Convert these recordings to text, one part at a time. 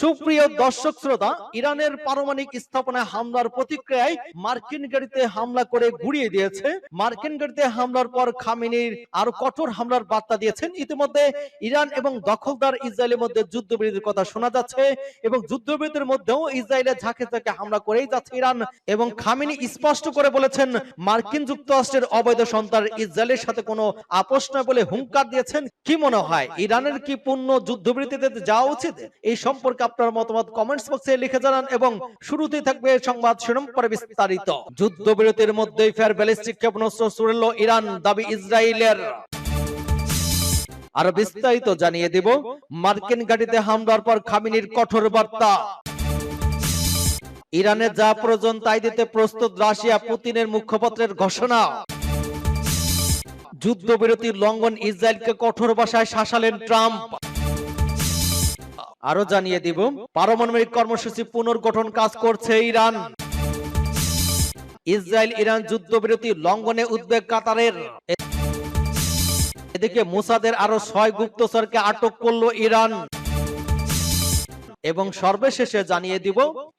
সুপ্রিয় দর্শক শ্রোতা, ইরানের পারমাণবিক স্থাপনায় হামলার প্রতিক্রিয়ায় মার্কিন গাড়িতে হামলা করে গুড়িয়ে দিয়েছে। মার্কিন গাড়িতে হামলার পর খামিনির আরও কঠোর হামলার বার্তা দিয়েছেন। ইতিমধ্যে ইরান এবং দখলদার ইসরায়েলের মধ্যে যুদ্ধবিরতির কথা শোনা যাচ্ছে এবং যুদ্ধবিরতির মধ্যেও ইসরায়েলের ঝাঁকে ঝাঁকে হামলা করেই যাচ্ছে ইরান এবং খামিনি স্পষ্ট করে বলেছেন, মার্কিন যুক্তরাষ্ট্রের অবৈধ সন্তান ইসরায়েলের সাথে কোনো আপোষ নয় বলে হুঙ্কার দিয়েছেন। কি মনে হয়, ইরানের কি পূর্ণ যুদ্ধবিরতিতে যাওয়া উচিত? এই সম্পর্কে আপনার মতামত কমেন্টস বক্সে লিখে জানান এবং শুরুতেই থাকবে সংবাদ শিরোনাম পরে বিস্তারিত। যুদ্ধবিরতির মধ্যেই ফের ব্যালিস্টিক ক্ষেপণাস্ত্র ছুড়ল ইরান, দাবি ইসরায়েলের। আরও বিস্তারিত জানিয়ে দেব, মার্কিন গাড়িতে হামলার পর খামিনির কঠোর বার্তা। ইরানে যা প্রয়োজন তাই দিতে প্রস্তুত রাশিয়া পুতিনের মুখপত্রের ঘোষণা। যুদ্ধবিরতির লঙ্ঘন ইসরায়েলকে কঠোর ভাষায় শাসালেন ট্রাম্প। আরও জানিয়ে দিব, পারমাণবিক কর্মসূচি পুনর্গঠন কাজ করছে ইরান। ইসরায়েল ইরান যুদ্ধবিরতি লঙ্ঘনে উদ্বেগ কাতারের। এদিকে মোসাদের আরও ছয় গুপ্তচরকে আটক করল ইরান। এবং সর্বশেষে জানিয়ে দিব,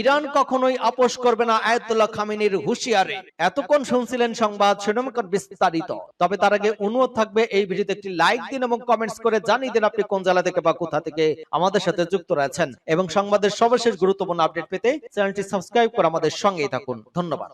ইরান কখনোই আপোষ করবে না আয়াতুল্লাহ খামিনীর হুঁশিয়ারে। এতক্ষণ শুনছিলেন সংবাদ শিরোনামকর বিস্তারিত। তবে তার আগে অনুরোধ থাকবে, এই ভিডিওতে একটি লাইক দিন এবং কমেন্টস করে জানিয়ে দিন আপনি কোন জেলা থেকে বা কোথা থেকে আমাদের সাথে যুক্ত রয়েছেন। এবং সংবাদের সর্বশেষ গুরুত্বপূর্ণ আপডেট পেতে চ্যানেলটি সাবস্ক্রাইব করে আমাদের সঙ্গেই থাকুন। ধন্যবাদ।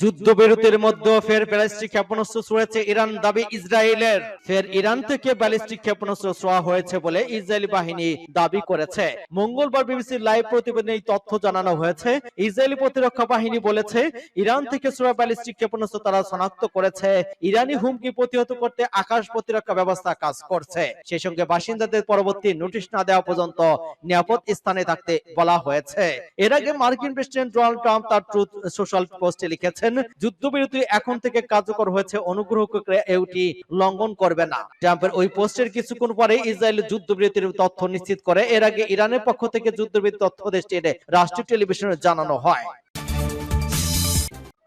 যুদ্ধবিরতির মধ্যে ফের ব্যালিস্টিক ক্ষেপণাস্ত্র ছুড়েছে ইরান, দাবি ইসরায়েলের। ফের ইরান থেকে ব্যালিস্টিক ক্ষেপণাস্ত্র ছোঁয়া হয়েছে বলে ইসরায়েলি বাহিনী দাবি করেছে। মঙ্গলবার বিবিসির লাইভ প্রতিবেদনে এই তথ্য জানানো হয়েছে। ইসরায়েলি প্রতিরক্ষা বাহিনী বলেছে, ইরান থেকে ছোড়া ব্যালিস্টিক ক্ষেপণাস্ত্র তারা শনাক্ত করেছে। ইরানি হুমকি প্রতিহত করতে আকাশ প্রতিরক্ষা ব্যবস্থা কাজ করছে। সেই সঙ্গে বাসিন্দাদের পরবর্তী নোটিশ না দেওয়া পর্যন্ত নিরাপদ স্থানে থাকতে বলা হয়েছে। এর আগে মার্কিন প্রেসিডেন্ট ডোনাল্ড ট্রাম্প তার ট্রুথ সোশ্যাল পোস্টে লিখেছেন যুদ্ধবিরতি এখন থেকে কার্যকর হয়েছে, অনুগ্রহ করে এটি লঙ্ঘন করবে না। ট্রাম্পের ওই পোস্টের কিছুক্ষণ পরে ইসরায়েল যুদ্ধবিরতির তথ্য নিশ্চিত করে, এর আগে ইরানের পক্ষ থেকে যুদ্ধবিরতি তথ্য দেশটির রাষ্ট্রীয় টেলিভিশনে জানানো হয়।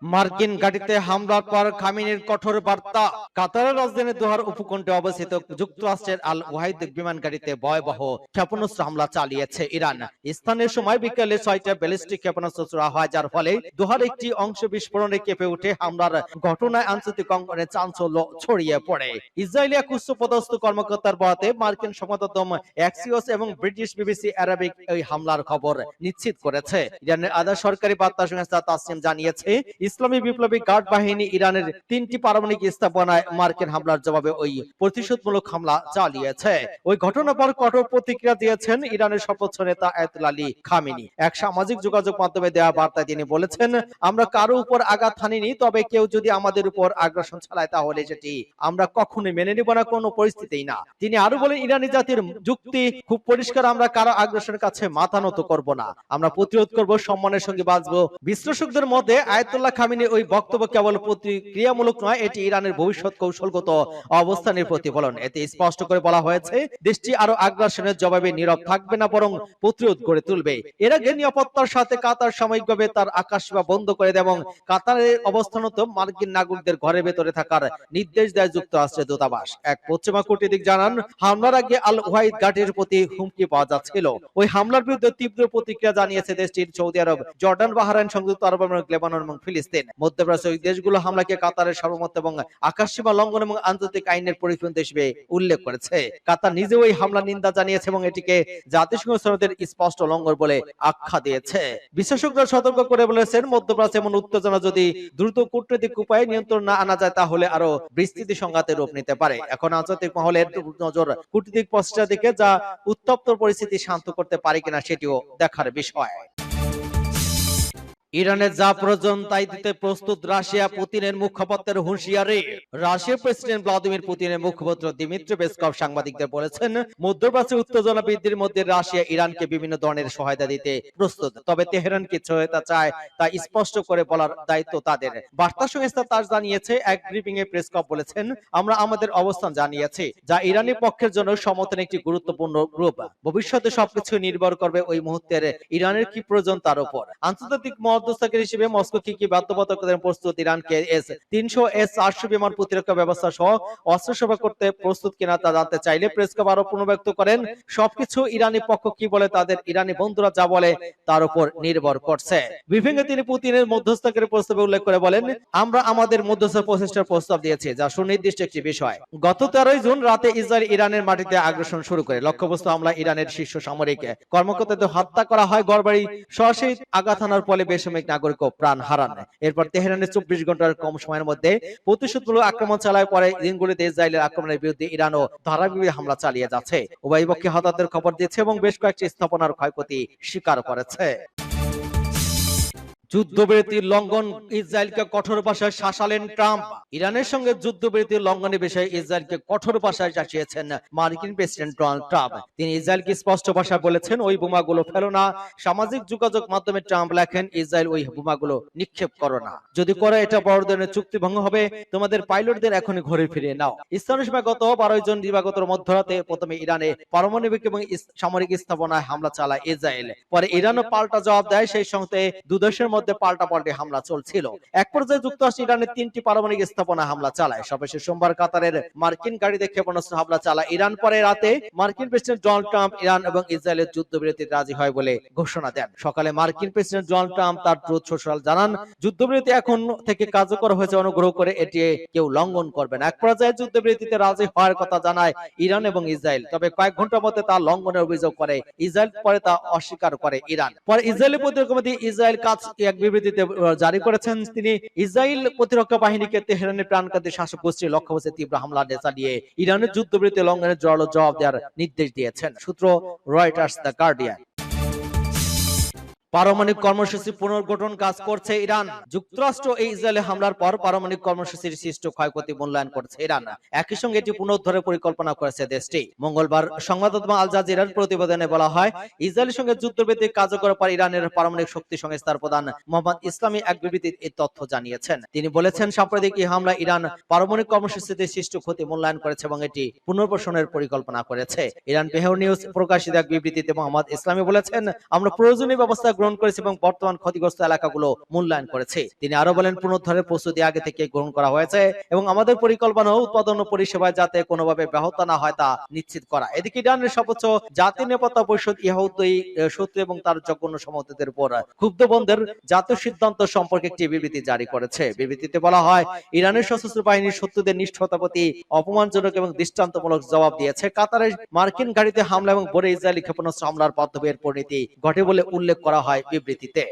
মার্কিন গাড়িতে হামলার পর খামিনের কঠোর বার্তা। কাতারের রাজধানী দোহার উপকণ্ঠে অবস্থিত যুক্তরাষ্ট্রের আল ওয়াহিদ বিমান গাড়িতে ভয়াবহ ক্ষেপণাস্ত্র হামলা চালিয়েছে ইরান। স্থানীয় সময় বিকেলে ছয়টা ব্যালিস্টিক ক্ষেপণাস্ত্র ছোড়া হয় যার ফলে দোহার একটি অংশ বিস্ফোরণে কেঁপে উঠে হামলার ঘটনায় আন্তর্জাতিক অঙ্গনে চাঞ্চল্য ছড়িয়ে পড়ে। ইসরায়েলি এক উচ্চপদস্থ কর্মকর্তার বরাতে মার্কিন মাধ্যম অ্যাক্সিওস এবং ব্রিটিশ বিবিসি অ্যারাবিক এই হামলার খবর নিশ্চিত করেছে। ইরানের আধা সরকারি বার্তা সংস্থা তাসিম জানিয়েছে ইসলামী বিপ্লবী গার্ড বাহিনী ইরানের তিনটি পারমাণবিক স্থাপনায় মার্কিন হামলার জবাবে ওই প্রতিশোধমূলক হামলা চালিয়েছে। ওই ঘটনার পর কঠোর প্রতিক্রিয়া দিয়েছেন ইরানের সর্বোচ্চ নেতা আয়াতুল আলী খামিনি। এক সামাজিক যোগাযোগ মাধ্যমে দেওয়া বার্তায় তিনি বলেছেন, আমরা কারও উপর আঘাত হানিনি, তবে কেউ যদি আমাদের উপর আগ্রাসন চালায় তাহলে সেটি আমরা কখনোই মেনে নিব না, কোনো পরিস্থিতিই না। তিনি আরও বলেন, ইরানি জাতির যুক্তি খুব পরিষ্কার, আমরা কারও আগ্রাসনের কাছে মাথা নত করব না। আমরা প্রতিরোধ করব, সম্মানের সঙ্গে বাঁচবো। বিশ্লেষকদের মধ্যে আয়াতুল্লাহ খামিনি ওই বক্তব্য কেবল প্রতিক্রিয়ামূলক নয়, এটি ইরানের ভবিষ্যৎ কৌশলগত অবস্থানের প্রতিফলন। এতে স্পষ্ট করে বলা হয়েছে, দেশটি আরও আগ্রাসনের জবাবে নীরব থাকবে না, বরং প্রতিরোধ গড়ে তুলবে। এর আগে নিরাপত্তার সাথে কাতার সাময়িকভাবে তার আকাশ সেবা বন্ধ করে দেয় এবং কাতারের অবস্থানত মার্কিন নাগরিকদের ঘরের ভেতরে থাকার নির্দেশ দেয় যুক্তরাষ্ট্রের দূতাবাস। এক পশ্চিমা কূটনীতিক জানান, হামলার আগে আল ওয়াহিদ ঘাটির প্রতি হুমকি পাওয়া যাচ্ছিল। ওই হামলার বিরুদ্ধে তীব্র প্রতিক্রিয়া জানিয়েছে দেশটির সৌদি আরব, জর্ডান, বাহারাইন, সংযুক্ত আরব আমিরাত, লেবানন এবং ফিলিস্তিন। মধ্যপ্রাচ্য ওই দেশগুলো হামলাকে কাতারের সার্বভৌমত্ব এবং আকাশসীমা লঙ্ঘন এবং আন্তর্জাতিক আইনের পরিপন্থী হিসেবে উল্লেখ করেছে। কাতার নিজে ওই হামলা নিন্দা জানিয়েছে এবং এটিকে জাতিসংঘ সনদের স্পষ্ট লঙ্ঘন বলে আখ্যা দিয়েছে। বিশেষজ্ঞরা সতর্ক করে বলেছেন, মধ্যপ্রাচ্যে এমন উত্তেজনা যদি দ্রুত কূটনৈতিক উপায়ে নিয়ন্ত্রণ না আনা যায়, তাহলে আরও বিস্তৃতি সংঘাতের রূপ নিতে পারে। এখন আন্তর্জাতিক মহলের নজর কূটনৈতিক প্রচেষ্টার দিকে, যা উত্তপ্ত পরিস্থিতি শান্ত করতে পারে কিনা সেটিও দেখার বিষয়। ইরানের যা প্রয়োজন তাই দিতে প্রস্তুত রাশিয়া পুতিনের মুখপাত্রের হুঁশিয়ারি। রাশিয়ার প্রেসিডেন্ট ভ্লাদিমির পুতিনের মুখপাত্র দিমিত্রি পেসকভ সাংবাদিকদের বলেছেন, মধ্যপ্রাচ্যে উত্তেজনা বৃদ্ধির মধ্যে রাশিয়া ইরানকে বিভিন্ন ধরনের সহায়তা দিতে প্রস্তুত। তবে তেহরান কি সহায়তা চায় তা স্পষ্ট করে বলার দায়িত্ব তাদের। বার্তা সংস্থা তার জানিয়েছে, এক ব্রিফিং এ প্রেসকভ বলেছেন, আমরা আমাদের অবস্থান জানিয়েছি, যা ইরানি পক্ষের জন্য সমর্থন একটি গুরুত্বপূর্ণ গ্রুপ। ভবিষ্যতে সবকিছু নির্ভর করবে ওই মুহূর্তের ইরানের কি প্রয়োজন তার উপর। আন্তর্জাতিক মহল মধ্যস্থকারী হিসেবে মস্কো কি কি বাধ্যবাধকতার প্রস্তুত ইরানকে এস তিনশো এস চারশো বিমান প্রতিরক্ষা ব্যবস্থা সহ অস্ত্র সেবা করতে প্রস্তুত কিনা তা জানতে চাইলে প্রেস ক্লাব আরও পুনর্ব্যক্ত করেন। সবকিছু ইরানি পক্ষ কি বলে তাদের ইরানি বন্ধুরা যা বলে তার উপর নির্ভর করছে। ব্রিফিংয়ে তিনি পুতিনের মধ্যস্থকারী প্রস্তাবে উল্লেখ করে বলেন, আমরা আমাদের মধ্যস্থ প্রচেষ্টার প্রস্তাব দিয়েছি, যা সুনির্দিষ্ট একটি বিষয়। গত তেরোই জুন রাতে ইসরায়েল ইরানের মাটিতে আগ্রাসন শুরু করে। লক্ষ্যবস্তু হামলা ইরানের শীর্ষ সামরিক কর্মকর্তাদের হত্যা করা হয় গড়বাড়ি সরাসরি আঘাত হানার ফলে বেসামরিক নাগরিক প্রাণ হারান। এরপর তেহরানে চব্বিশ ঘণ্টার কম সময়ের মধ্যে প্রতিশোধমূলক আক্রমণ চালায় পরে দিনগুলিতে ইসরায়েলের আক্রমণের বিরুদ্ধে ইরানও ধারাবাহিক হামলা চালিয়ে যাচ্ছে। উভয় পক্ষে হতাহতের খবর দিয়েছে এবং বেশ কয়েকটি স্থাপনার ক্ষয়ক্ষতি স্বীকার করেছে। যুদ্ধবিরতির লঙ্ঘন ইসরায়েলকে কঠোর ভাষায় শাসালেন ট্রাম্প। ইরানের সঙ্গে যুদ্ধবিরতির লঙ্ঘনের বিষয়ে ইসরায়েলকে কঠোর ভাষায় শাসিয়েছেন মার্কিন প্রেসিডেন্ট ডোনাল্ড ট্রাম্প। তিনি ইসরায়েলকে স্পষ্ট ভাষায় বলেছেন, ওই বোমাগুলো ফেলো না। সামাজিক যোগাযোগ মাধ্যমে ট্রাম্প লেখেন, ইসরায়েল ওই বোমাগুলো নিক্ষেপ করো না। যদি করে, এটা বড় ধরনের চুক্তি ভঙ্গ হবে। তোমাদের পাইলটদের এখনই ঘরে ফিরিয়ে নাও। স্থানীয় সময় গত বারোই জন দিবাগত মধ্যরাতে প্রথমে ইরানে পারমাণবিক এবং সামরিক স্থাপনায় হামলা চালায় ইসরায়েল। পরে ইরানও পাল্টা জবাব দেয়, সেই সঙ্গে দুদেশের পাল্টা পাল্টে হামলা চলছিল। এক পর্যায়ে যুক্তরাষ্ট্র ইরানের তিনটি পারমাণবিক স্থাপনা হামলা চালায়। সর্বশেষ সোমবার কাতারের মার্কিন গাড়িতে ক্ষেপণাস্ত্র হামলা চালায়। ইরান পরে রাতে মার্কিন প্রেসিডেন্ট ডোনাল্ড ট্রাম্প ইরান এবং ইসরায়েলের যুদ্ধবিরতিতে রাজি হয় বলে ঘোষণা দেন। সকালে মার্কিন প্রেসিডেন্ট ডোনাল্ড ট্রাম্প তার ট্রুথ সোশ্যাল জানান, যুদ্ধবিরতি এখন থেকে কার্যকর হয়েছে অনুগ্রহ করে এটি কেউ লঙ্ঘন করবে না। এক পর্যায়ে যুদ্ধবিরতিতে রাজি হওয়ার কথা জানায় ইরান এবং ইসরায়েল। তবে কয়েক ঘণ্টার মধ্যে তা লঙ্ঘনের অভিযোগ করে। ইসরায়েল পরে তা অস্বীকার করে ইরান। পরে ইসরায়েলি প্রতিরক্ষা মন্ত্রী ইসরায়েল কাজ এক বিবৃতিতে জারি করেছেন তিনি ইসরায়েল প্রতিরক্ষা বাহিনীকে তেহরানের প্রাণকান্তি শাসক গোষ্ঠীর লক্ষ্য বসে তীব্র হামলা চালিয়ে ইরানের যুদ্ধবিরতি লঙ্ঘনের জড়ালো জবাব দেওয়ার নির্দেশ দিয়েছেন। সূত্র রয়টার্স দ্য গার্ডিয়ান পারমাণবিক কর্মসূচি পুনর্গঠন কাজ করছে ইরান। যুক্তরাষ্ট্র এই ইসরায়েলে হামলার পর পারমাণবিক কর্মসূচির সৃষ্ট ক্ষয়ক্ষতি মূল্যায়ন করছে ইরান। একই সঙ্গে এটি পুনরুদ্ধারের পরিকল্পনা করেছে দেশটি। মঙ্গলবার সংবাদ মাধ্যম আল জাজিরার প্রতিবেদনে বলা হয়, ইসরায়েলের সঙ্গে যুদ্ধবিরতি কার্যকর পর ইরানের পারমাণবিক শক্তি সংস্থার প্রধান মোহাম্মদ ইসলামী এক বিবৃতিতে এই তথ্য জানিয়েছেন। তিনি বলেছেন সাম্প্রতিক এই হামলা ইরান পারমাণবিক কর্মসূচিতে সৃষ্ট ক্ষতি মূল্যায়ন করেছে এবং এটি পুনর্বাসনের পরিকল্পনা করেছে। ইরান পেহের নিউজ প্রকাশিত এক বিবৃতিতে মোহাম্মদ ইসলামী বলেছেন, আমরা প্রয়োজনীয় ব্যবস্থা গ্রহণ করেছি এবং বর্তমান ক্ষতিগ্রস্ত এলাকাগুলো মূল্যায়ন করেছি। তিনি আরও বলেন পুনরুদ্ধারের প্রস্তুতি আগে থেকে গ্রহণ করা হয়েছে এবং আমাদের পরিকল্পনা উৎপাদন ও পরিষেবায় যাতে কোনোভাবে ব্যাহত না হয় তা নিশ্চিত করা। এদিকে ইরানের সর্বোচ্চ জাতীয় নিরাপত্তা পরিষদ ইহুদি শত্রু এবং তার জঘন্য সমর্থকদের উপর ক্ষুব্ধ বন্ধের জাতীয় সিদ্ধান্ত সম্পর্কে একটি বিবৃতি জারি করেছে। বিবৃতিতে বলা হয়, ইরানের সশস্ত্র বাহিনীর শত্রুদের নিষ্ঠতা প্রতি অপমানজনক এবং দৃষ্টান্তমূলক জবাব দিয়েছে। কাতারের মার্কিন গাড়িতে হামলা এবং বড় ইসরায়েলি ক্ষেপণাস্ত্র হামলার পদ্ধতির পরিণতি ঘটে বলে উল্লেখ করা হয়। বিবৃতিতে।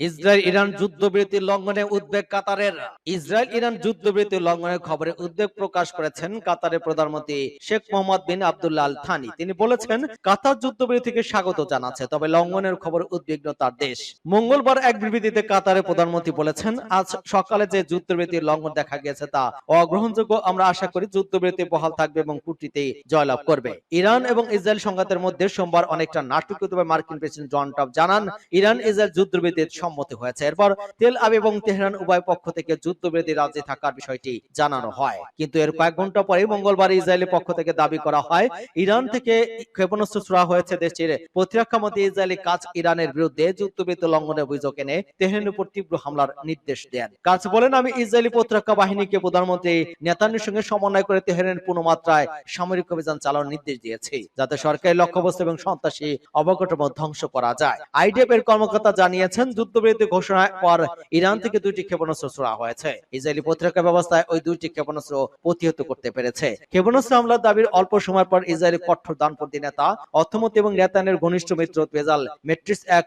ইসরায়েল ইরান যুদ্ধবিরতির লঙ্ঘনে উদ্বেগ কাতারের। ইসরায়েল ইরান যুদ্ধবিরতির লঙ্ঘনের খবরে উদ্বেগ প্রকাশ করেছেন কাতারের প্রধানমন্ত্রী Sheikh Mohammed bin Abdullah Al Thani. তিনি বলেছেন কাতার যুদ্ধবিরতিকে স্বাগত জানাচ্ছে তবে লঙ্ঘনের খবর উদ্বিগ্ন তার দেশ। মঙ্গলবার এক বিবৃতিতে কাতারের প্রধানমন্ত্রী বলেছেন আজ সকালে যে যুদ্ধবিরতির লঙ্ঘন দেখা গেছে তা অগ্রহণযোগ্য আমরা আশা করি যুদ্ধবিরতি বহাল থাকবে এবং কুটিতে জয়লাভ করবে। ইরান এবং ইসরায়েল সংঘাতের মধ্যে সোমবার অনেকটা নাটকীয়ভাবে মার্কিন প্রেসিডেন্ট জন ট্রাম্প জানান ইরান ইসরায়েল যুদ্ধবিরতির সম্মতি হয়েছে। এরপর তেল আবিব এবং তেহরান উভয় পক্ষ থেকে যুদ্ধবিরতি রাজি থাকার বিষয়টি জানানো হয়। কিন্তু এর কয়েক ঘণ্টা পরে মঙ্গলবার ইসরায়েলের পক্ষ থেকে দাবি করা হয়, ইরান থেকে ক্ষেপণাস্ত্র ছোড়া হয়েছে দেশটির প্রতিরক্ষা মন্ত্রী ইসরায়েলি কাজ ইরানের বিরুদ্ধে যুদ্ধবিরতি লঙ্ঘনের অভিযোগ এনে তেহরানের উপর তীব্র হামলার নির্দেশ দেন। কাজ বলেন, আমি ইসরায়েলি প্রতিরক্ষা বাহিনীকে প্রধানমন্ত্রী নেতানির সঙ্গে সমন্বয় করে তেহরানের পুনঃমাত্রায় সামরিক অভিযান চালানোর নির্দেশ দিয়েছি, যাতে সরকারি লক্ষ্যবস্তু এবং সন্ত্রাসী অবকাঠামো ধ্বংস করা যায়। আইডিএফ এর কর্মকর্তা জানিয়েছেন যুদ্ধবিরতি ঘোষণার পর ইরান থেকে দুইটি ক্ষেপণাস্ত্র ছোড়া হয়েছে। ইসরায়েলি প্রতিরক্ষা ব্যবস্থায় ওই দুইটি ক্ষেপণাস্ত্র প্রতিহত করতে পেরেছে। ক্ষেপণাস্ত্র হামলার দাবির অল্প সময় পর ইসরায়েলি কঠোর ডানপন্থী নেতা অর্থমন্ত্রী এবং নেতানের ঘনিষ্ঠ মিত্র বেজাল মেট্রিস এক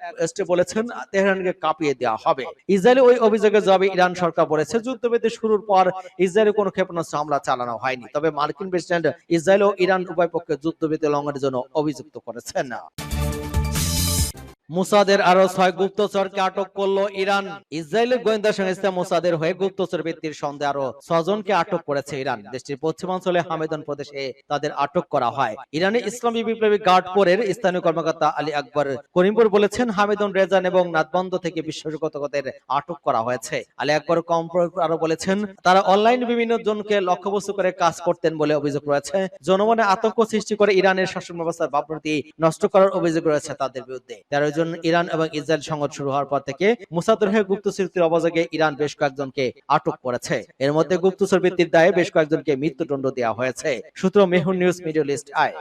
বলেছেন, তেহরানকে কাঁপিয়ে দেওয়া হবে। ইসরায়েলি ওই অভিযোগের জবাবে ইরান সরকার বলেছে, যুদ্ধবিরতি শুরুর পর ইসরায়েলে কোনো ক্ষেপণাস্ত্র হামলা চালানো হয়নি। তবে মার্কিন প্রেসিডেন্ট ইসরায়েল ও ইরান উভয় পক্ষে যুদ্ধবিরতি লঙ্ঘনের জন্য অভিযুক্ত করেছেন। মুসাদের আরও ছয় গুপ্তচরকে আটক করল ইরান। ইসরায়েলের গোয়েন্দা সংস্থা মুসাদের হয়ে গুপ্তচর ব্যক্তির সন্দেহে আরও ছজনকে আটক করেছে ইরান। দেশটির পশ্চিমাঞ্চলে হামেদন প্রদেশে তাদের আটক করা হয়। ইরানের ইসলামী বিপ্লবী গার্ডপুরের স্থানীয় কর্মকর্তা আলী আকবর করিমপুর বলেছেন, হামেদন রেজান এবং নাতবন্দ থেকে বিশ্বাসঘাতকদের আটক করা হয়েছে। আলী আকবর কম্পর আরও বলেছেন, তারা অনলাইন বিভিন্ন জনকে লক্ষ্যবস্তু করে কাজ করতেন বলে অভিযোগ রয়েছে। জনমনে আতঙ্ক সৃষ্টি করে ইরানের শাসন ব্যবস্থার ভাবমূর্তি নষ্ট করার অভিযোগ রয়েছে তাদের বিরুদ্ধে। তেরো জুন ইরান এবং ইসরায়েল সংঘাত শুরু হওয়ার পর থেকে মুসাদুরহে গুপ্তচরিত্রের অভিযোগে ইরান বেশ কয়েকজনকে আটক করেছে। এর মধ্যে গুপ্তচর বৃত্তির দায়ে বেশ কয়েকজনকে মৃত্যুদণ্ড দেওয়া হয়েছে। সূত্র মেহুর নিউজ মিডিয়া ইস্ট আয়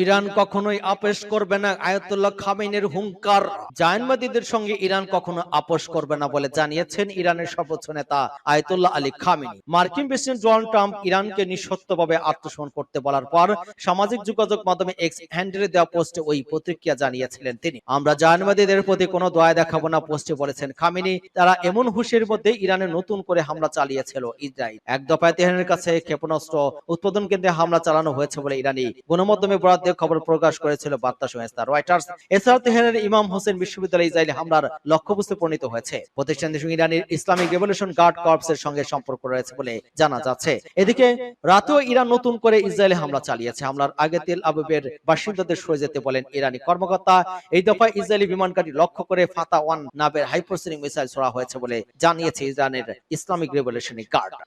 ইরান কখনোই আপোষ করবে না, আয়াতুল্লাহ খামেনের হুঙ্কার। জায়নবাদীদের সঙ্গে ইরান কখনো আপোষ করবে না বলে জানিয়েছেন ইরানের সর্বোচ্চ নেতা আয়াতুল্লাহ আলী খামেনি মার্কিন প্রেসিডেন্ট ডোনাল্ড ট্রাম্প ইরানকে নিঃশর্তভাবে আত্মসমর্পণ করতে বলার পর সামাজিক যোগাযোগ মাধ্যমে এক্স হ্যান্ডেলে দেওয়া পোস্টে ওই প্রতিক্রিয়া জানিয়েছিলেন তিনি। আমরা জায়নবাদীদের প্রতি কোনো দয়া দেখাবো না, পোস্টে বলেছেন খামেনি তারা এমন হুশের মধ্যে ইরানে নতুন করে হামলা চালিয়েছিল ইসরায়েল। এক দফায় তেহরানের কাছে ক্ষেপণাস্ত্র উৎপাদন কেন্দ্রে হামলা চালানো হয়েছে বলে ইরানি গণমাধ্যমে বরাদ্দ দিয়ে খবর প্রকাশ করেছিল বার্তা সংস্থা রয়টার্স। এছাড়াও তেহরানের ইমাম হোসেন বিশ্ববিদ্যালয় ইসরায়েলি হামলার লক্ষ্যবস্তু পরিণত হয়েছে। প্রতিষ্ঠানটির সঙ্গে ইরানের ইসলামিক রেভলিউশন গার্ড কর্পসের সঙ্গে সম্পর্ক রয়েছে বলে জানা যাচ্ছে। এদিকে, রাতেও ইরান নতুন করে ইসরায়েলে হামলা চালিয়েছে। হামলার আগে তেল আবিবের বাসিন্দাদের সরে যেতে বলেন ইরানি কর্মকর্তা। এই দফায় ইসরায়েলি বিমানঘাটি লক্ষ্য করে ফাতা ওয়ান নাবের হাইপারসোনিক মিসাইল ছোড়া হয়েছে বলে জানিয়েছে ইরানের ইসলামিক রেভলিউশনারি গার্ড।